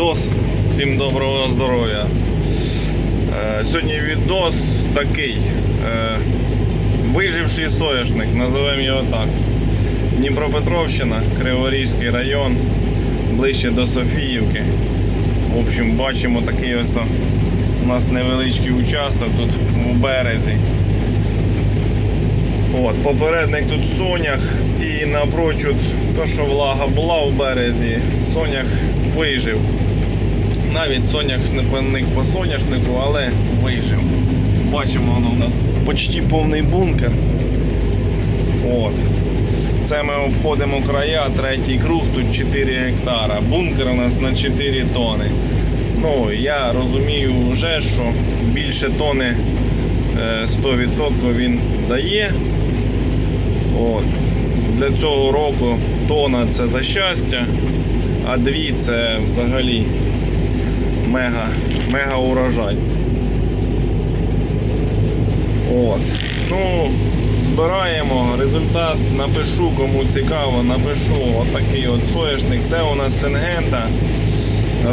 відос. Всім доброго здоров'я. Е, Сьогодні відос такий. е, Виживший соняшник, називаємо його так. Дніпропетровщина, Криворізький район, ближче до Софіївки. В общем, бачимо такий ось у нас невеличкий участок тут у березі. От, попередник тут сонях і напрочуд, то що влага була в березі, сонях вижив. Навіть соняшник по соняшнику, але вижив. Бачимо, воно у нас почти повний бункер. От. Це ми обходимо края, третій круг, тут 4 гектара. Бункер у нас на 4 тони. Ну, я розумію вже, що більше тони е, 100% він дає. От. Для цього року тона це за щастя, а дві це взагалі мега, мега урожай. От. Ну, збираємо результат, напишу, кому цікаво, напишу. Отакий от соняшник. Це у нас Сингента,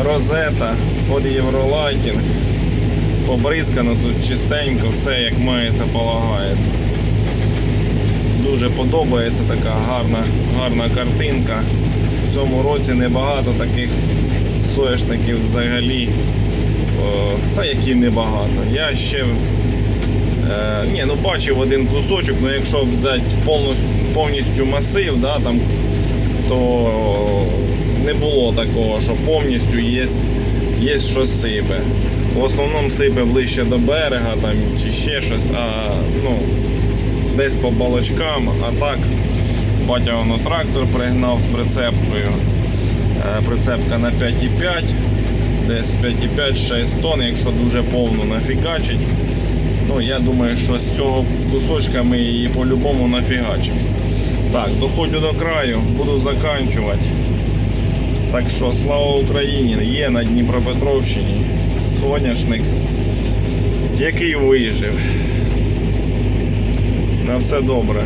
розета під Євролайтінг. Побризкано тут чистенько, все як мається, полагається. Дуже подобається така гарна, гарна картинка. В цьому році небагато таких соняшників взагалі. О, та які небагато. Я ще е, ні, ну бачив один кусочок, але якщо взяти повністю, повністю масив, да, там, то не було такого, що повністю є, є щось сипе. В основному сипе ближче до берега там, чи ще щось, а ну, десь по балочкам, а так батя воно трактор пригнав з прицепкою. Е, Прицепка на 5,5, десь 5,5-6 тонн, якщо дуже повно нафігачить. Ну, я думаю, що з цього кусочка ми її по-любому нафігачимо. Так, доходжу до краю, буду заканчувати. Так що слава Україні! Є на Дніпропетровщині соняшник, який вижив. На все добре.